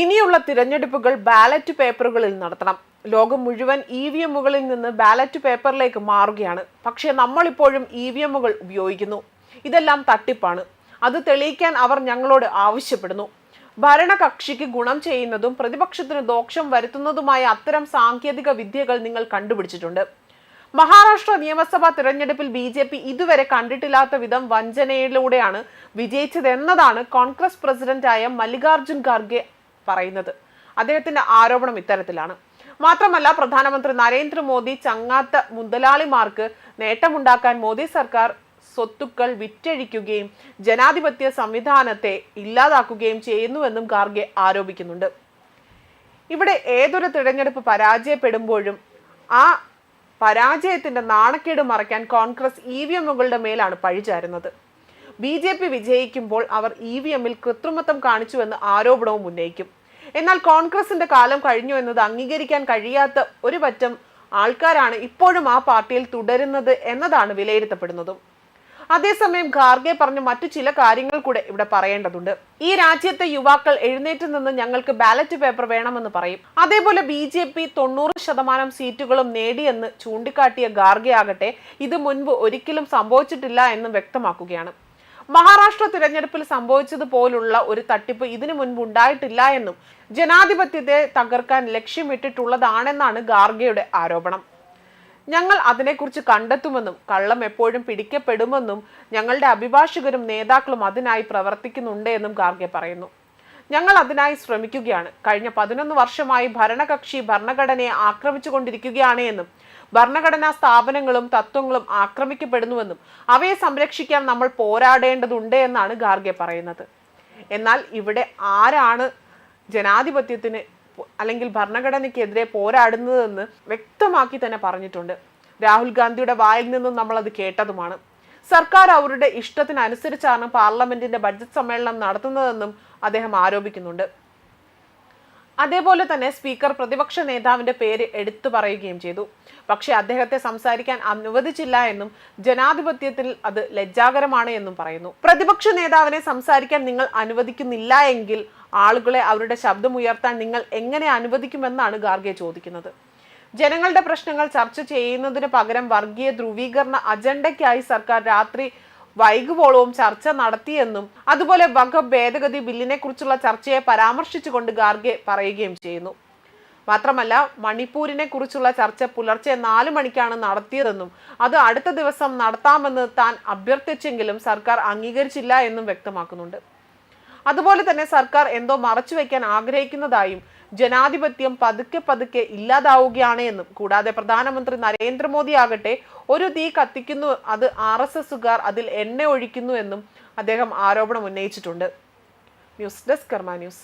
ഇനിയുള്ള തിരഞ്ഞെടുപ്പുകൾ ബാലറ്റ് പേപ്പറുകളിൽ നടത്തണം. ലോകം മുഴുവൻ ഇ വി എമ്മുകളിൽ നിന്ന് ബാലറ്റ് പേപ്പറിലേക്ക് മാറുകയാണ്. പക്ഷേ നമ്മളിപ്പോഴും ഇ വി എമ്മുകൾ ഉപയോഗിക്കുന്നു. ഇതെല്ലാം തട്ടിപ്പാണ്. അത് തെളിയിക്കാൻ അവർ ഞങ്ങളോട് ആവശ്യപ്പെടുന്നു. ഭരണകക്ഷിക്ക് ഗുണം ചെയ്യുന്നതും പ്രതിപക്ഷത്തിന് ദോഷം വരുത്തുന്നതുമായ അത്തരം സാങ്കേതിക വിദ്യകൾ നിങ്ങൾ കണ്ടുപിടിച്ചിട്ടുണ്ട്. മഹാരാഷ്ട്ര നിയമസഭാ തിരഞ്ഞെടുപ്പിൽ ബി ജെ പി ഇതുവരെ കണ്ടിട്ടില്ലാത്ത വിധം വഞ്ചനയിലൂടെയാണ് വിജയിച്ചതെന്നതാണ് കോൺഗ്രസ് പ്രസിഡന്റായ മല്ലികാർജുൻ ഖാർഗെ പറയുന്നത്. അദ്ദേഹത്തിന്റെ ആരോപണം ഇത്തരത്തിലാണ്. മാത്രമല്ല പ്രധാനമന്ത്രി നരേന്ദ്രമോദി ചങ്ങാത്ത മുതലാളിമാർക്ക് നേട്ടമുണ്ടാക്കാൻ മോദി സർക്കാർ സ്വത്തുക്കൾ വിറ്റഴിക്കുകയും ജനാധിപത്യ സംവിധാനത്തെ ഇല്ലാതാക്കുകയും ചെയ്യുന്നുവെന്നും ഖാർഗെ ആരോപിക്കുന്നുണ്ട്. ഇവിടെ ഏതൊരു തിരഞ്ഞെടുപ്പ് പരാജയപ്പെടുമ്പോഴും ആ പരാജയത്തിന്റെ നാണക്കേട് മറയ്ക്കാൻ കോൺഗ്രസ് ഇ വി എമ്മുകളുടെ മേലാണ് പഴിചാരുന്നത്. ബി ജെ പി വിജയിക്കുമ്പോൾ അവർ ഇ വി എമ്മിൽ കൃത്രിമത്വം കാണിച്ചുവെന്ന് ആരോപണവും ഉന്നയിക്കും. എന്നാൽ കോൺഗ്രസിന്റെ കാലം കഴിഞ്ഞു എന്നത് അംഗീകരിക്കാൻ കഴിയാത്ത ഒരു പറ്റം ആൾക്കാരാണ് ഇപ്പോഴും ആ പാർട്ടിയിൽ തുടരുന്നത് എന്നതാണ് വിലയിരുത്തപ്പെടുന്നതും. അതേസമയം ഖാർഗെ പറഞ്ഞ മറ്റു ചില കാര്യങ്ങൾ കൂടെ ഇവിടെ പറയേണ്ടതുണ്ട്. ഈ രാജ്യത്തെ യുവാക്കൾ എഴുന്നേറ്റ് നിന്ന് ഞങ്ങൾക്ക് ബാലറ്റ് പേപ്പർ വേണമെന്ന് പറയും. അതേപോലെ ബി ജെ പി തൊണ്ണൂറ് ശതമാനം സീറ്റുകളും നേടിയെന്ന് ചൂണ്ടിക്കാട്ടിയ ഖാർഗെ ആകട്ടെ ഇത് മുൻപ് ഒരിക്കലും സംഭവിച്ചിട്ടില്ല എന്നും വ്യക്തമാക്കുകയാണ്. മഹാരാഷ്ട്ര തിരഞ്ഞെടുപ്പിൽ സംഭവിച്ചതുപോലുള്ള ഒരു തട്ടിപ്പ് ഇതിനു മുൻപ് ഉണ്ടായിട്ടില്ല എന്നും ജനാധിപത്യത്തെ തകർക്കാൻ ലക്ഷ്യമിട്ടിട്ടുള്ളതാണെന്നാണ് ഗാർഗയുടെ ആരോപണം. ഞങ്ങൾ അതിനെക്കുറിച്ച് കണ്ടെത്തുമെന്നും കള്ളം എപ്പോഴും പിടിക്കപ്പെടുമെന്നും ഞങ്ങളുടെ അഭിഭാഷകരും നേതാക്കളും അതിനായി പ്രവർത്തിക്കുന്നുണ്ട് എന്നും ഗാർഗെ പറയുന്നു. ഞങ്ങൾ അതിനായി ശ്രമിക്കുകയാണ്. കഴിഞ്ഞ പതിനൊന്ന് വർഷമായി ഭരണകക്ഷി ഭരണഘടനയെ ആക്രമിച്ചുകൊണ്ടിരിക്കുകയാണ് എന്നും ഭരണഘടനാ സ്ഥാപനങ്ങളും തത്വങ്ങളും ആക്രമിക്കപ്പെടുന്നുവെന്നും അവയെ സംരക്ഷിക്കാൻ നമ്മൾ പോരാടേണ്ടതുണ്ട് എന്നാണ് ഗാർഗെ പറയുന്നത്. എന്നാൽ ഇവിടെ ആരാണ് ജനാധിപത്യത്തിന് അല്ലെങ്കിൽ ഭരണഘടനയ്ക്കെതിരെ പോരാടുന്നതെന്ന് വ്യക്തമാക്കി തന്നെ പറഞ്ഞിട്ടുണ്ട്. രാഹുൽ ഗാന്ധിയുടെ വായിൽ നിന്നും നമ്മൾ അത് കേട്ടതുമാണ്. സർക്കാർ അവരുടെ ഇഷ്ടത്തിനനുസരിച്ചാണ് പാർലമെന്റിന്റെ ബഡ്ജറ്റ് സമ്മേളനം നടത്തുന്നതെന്നും അദ്ദേഹം ആരോപിക്കുന്നുണ്ട്. അതേപോലെ തന്നെ സ്പീക്കർ പ്രതിപക്ഷ നേതാവിന്റെ പേര് എടുത്തു പറയുകയും ചെയ്തു. പക്ഷേ അദ്ദേഹത്തെ സംസാരിക്കാൻ അനുവദിച്ചില്ല എന്നും ജനാധിപത്യത്തിൽ അത് ലജ്ജാകരമാണ് എന്നും പറയുന്നു. പ്രതിപക്ഷ നേതാവിനെ സംസാരിക്കാൻ നിങ്ങൾ അനുവദിക്കുന്നില്ല എങ്കിൽ ആളുകളെ അവരുടെ ശബ്ദം ഉയർത്താൻ നിങ്ങൾ എങ്ങനെ അനുവദിക്കുമെന്നാണ് ഗാർഗെ ചോദിക്കുന്നത്. ജനങ്ങളുടെ പ്രശ്നങ്ങൾ ചർച്ച ചെയ്യുന്നതിന് പകരം വർഗീയ ധ്രുവീകരണ അജണ്ടയ്ക്കായി സർക്കാർ രാത്രി വൈകുവോളവും ചർച്ച നടത്തിയെന്നും അതുപോലെ വക ഭേദഗതി ബില്ലിനെ കുറിച്ചുള്ള ചർച്ചയെ പരാമർശിച്ചുകൊണ്ട് ഗാർഗെ പറയുകയും ചെയ്യുന്നു. മാത്രമല്ല മണിപ്പൂരിനെ കുറിച്ചുള്ള ചർച്ച പുലർച്ചെ നാല് മണിക്കാണ് നടത്തിയതെന്നും അത് അടുത്ത ദിവസം നടത്താമെന്ന് താൻ അഭ്യർത്ഥിച്ചെങ്കിലും സർക്കാർ അംഗീകരിച്ചില്ല എന്നും വ്യക്തമാക്കുന്നുണ്ട്. അതുപോലെ തന്നെ സർക്കാർ എന്തോ മറച്ചു വയ്ക്കാൻ ആഗ്രഹിക്കുന്നതായും ജനാധിപത്യം പതുക്കെ പതുക്കെ ഇല്ലാതാവുകയാണ് എന്നും. കൂടാതെ പ്രധാനമന്ത്രി നരേന്ദ്രമോദി ആകട്ടെ ഒരു തീ കത്തിക്കുന്നു അത് ആർ എസ് എസുകാർ അതിൽ എണ്ണ ഒഴിക്കുന്നു എന്നും അദ്ദേഹം ആരോപണം ഉന്നയിച്ചിട്ടുണ്ട്. News desk Karma news.